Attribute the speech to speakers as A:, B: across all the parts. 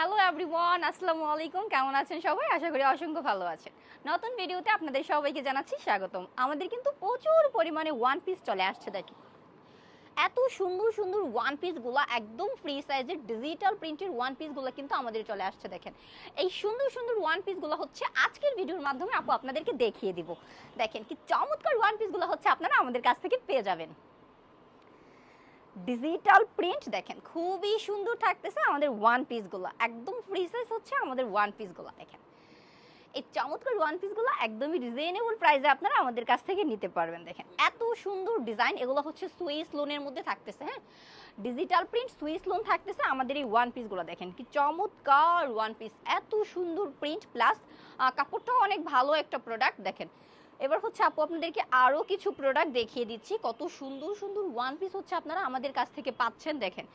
A: Hello everyone আসসালামু আলাইকুম কেমন আছেন সবাই? আশা করি অসংখ্য ভালো আছেন। নতুন ভিডিওতে আপনাদের সবাইকে জানাচ্ছি স্বাগতম। আমাদের কিন্তু প্রচুর পরিমাণে ওয়ান পিস চলে আসছে, দেখি। এত সুন্দর সুন্দর ওয়ান পিসগুলো একদম ফ্রি সাইজের ডিজিটাল প্রিন্টের ওয়ান পিসগুলো কিন্তু আমাদের চলে আসছে, দেখেন। এই সুন্দর সুন্দর ওয়ান পিসগুলো হচ্ছে আজকের ভিডিওর মাধ্যমে আপু আপনাদেরকে দেখিয়ে দিব। দেখেন কি চমৎকার ওয়ান পিসগুলো হচ্ছে আপনারা আমাদের কাছ থেকে পেয়ে যাবেন। ডিজিটাল প্রিন্ট দেখেন, খুবই সুন্দর থাকতেছে আমাদের ওয়ান পিসগুলো একদম ফ্রি সাইজ হচ্ছে আমাদের ওয়ান পিসগুলো দেখেন। এই চমৎকার ওয়ান পিসগুলো একদমই রিজনেবল প্রাইসে আপনারা আমাদের কাছ থেকে নিতে পারবেন, দেখেন। এত সুন্দর ডিজাইন এগুলো হচ্ছে সুইস লোনের মধ্যে থাকতেছে হ্যাঁ? ডিজিটাল প্রিন্ট সুইস লোন থাকতেছে আমাদের এই ওয়ান পিসগুলো দেখেন। কি চমৎকার ওয়ান পিস এত সুন্দর প্রিন্ট প্লাস কাপড়টাও অনেক ভালো একটা প্রোডাক্ট দেখেন। এবার হচ্ছে আপু, আপনাদেরকে আরও কিছু প্রোডাক্ট দেখিয়ে দিচ্ছি। কত সুন্দর সুন্দর ওয়ান পিস হচ্ছে আপনারা আমাদের কাছ থেকে পাচ্ছেন, দেখেন।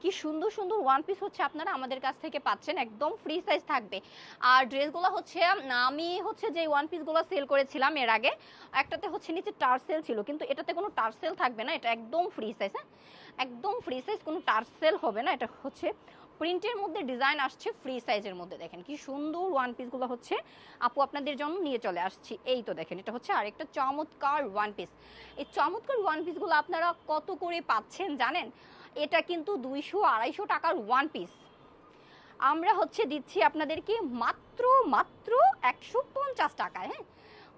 A: কি সুন্দর সুন্দর ওয়ান পিস হচ্ছে আপনারা আমাদের কাছ থেকে পাচ্ছেন, একদম ফ্রি সাইজ থাকবে। আর ড্রেসগুলো হচ্ছে, আমি হচ্ছে যে ওয়ান পিসগুলো সেল করেছিলাম এর আগে, একটাতে হচ্ছে নিচে টার্সেল ছিল, কিন্তু এটাতে কোনো টার্সেল থাকবে না, এটা একদম ফ্রি সাইজ হ্যাঁ? একদম ফ্রি সাইজ কোনো টার্সেল হবে না, এটা হচ্ছে প্রিন্টের মধ্যে ডিজাইন আসছে ফ্রি সাইজের মধ্যে, দেখেন কি সুন্দর ওয়ান পিসগুলো হচ্ছে। আপু, আপনাদের জন্য নিয়ে চলে আসছি। এই তো দেখেন, এটা হচ্ছে আরেকটা চমৎকার ওয়ান পিস এই চমৎকার ওয়ান পিসগুলো আপনারা কত করে পাচ্ছেন জানেন? এটা কিন্তু দুইশো আড়াইশো টাকার ওয়ান পিস আমরা হচ্ছে দিচ্ছি আপনাদেরকে মাত্র মাত্র একশো পঞ্চাশ টাকায় হ্যাঁ?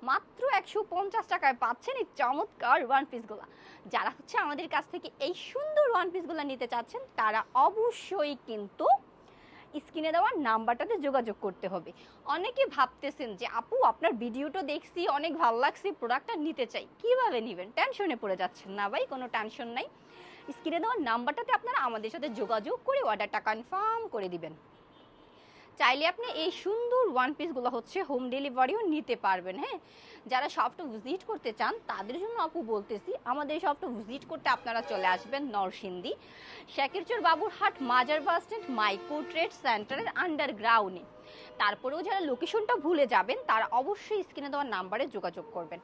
A: মাত্র একশো পঞ্চাশ টাকায় পাচ্ছেন এই চমৎকার ওয়ান পিসগুলো যারা হচ্ছে আমাদের কাছ থেকে এই সুন্দর ওয়ান পিসগুলো নিতে চাচ্ছেন, তারা অবশ্যই কিন্তু স্ক্রিনে দেওয়ার নাম্বারটাতে যোগাযোগ করতে হবে। অনেকে ভাবতেছেন যে, আপু, আপনার ভিডিওটা দেখছি, অনেক ভালো লাগছে প্রোডাক্টটা নিতে চাই। কীভাবে নেবেন? টেনশনে পড়ে যাচ্ছেন না ভাই, কোনো টেনশন নাই। স্ক্রিনে দেওয়ার নাম্বারটাতে আপনারা আমাদের সাথে যোগাযোগ করে অর্ডারটা কনফার্ম করে দিবেন। চাইলে আপনি এই সুন্দর ওয়ান পিসগুলো হচ্ছে হোম ডেলিভারিও নিতে পারবেন হ্যাঁ? যারা শপটা ভিজিট করতে চান, তাদের জন্য আপু বলতেছি, আমাদের এই শপটা ভিজিট করতে আপনারা চলে আসবেন নরসিংদী শাকিরচর বাবুরহাট মাজার বাস স্ট্যান্ড মাইক্রো ট্রেড সেন্টারের আন্ডারগ্রাউন্ডে তারপরেও যারা লোকেশনটা ভুলে যাবেন, তারা অবশ্যই স্ক্রিনে দেওয়ার নাম্বারে যোগাযোগ করবেন।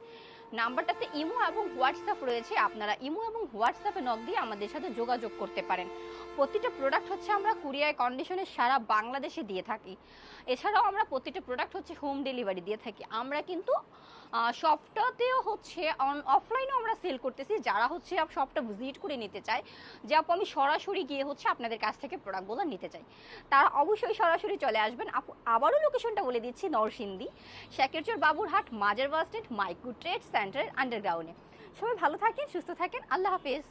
A: নাম্বারটাতে ইমো এবং হোয়াটসঅ্যাপ রয়েছে। আপনারা ইমো এবং হোয়াটসঅ্যাপে নক দিয়ে আমাদের সাথে যোগাযোগ করতে পারেন। প্রতিটা প্রোডাক্ট হচ্ছে আমরা কুরিয়ার কন্ডিশনে সারা বাংলাদেশে দিয়ে থাকি। এছাড়াও আমরা প্রতিটা প্রোডাক্ট হচ্ছে হোম ডেলিভারি দিয়ে থাকি। আমরা কিন্তু শপটাতেও হচ্ছে অফলাইনেও আমরা সেল করতেছি। যারা হচ্ছে শপটা ভিজিট করে নিতে চায়, যে আপু আমি সরাসরি গিয়ে হচ্ছে আপনাদের কাছ থেকে প্রোডাক্টগুলো নিতে চাই। তারা অবশ্যই সরাসরি চলে আসবেন। আপু, আবারও লোকেশনটা বলে দিচ্ছি নরসিংদী শাকেরচর বাবুরহাট, মাজার বাস স্ট্যান্ড মাইক্রো ট্রেড সেন্টারের আন্ডারগ্রাউন্ডে সবাই ভালো থাকেন সুস্থ থাকেন। আল্লাহ হাফেজ।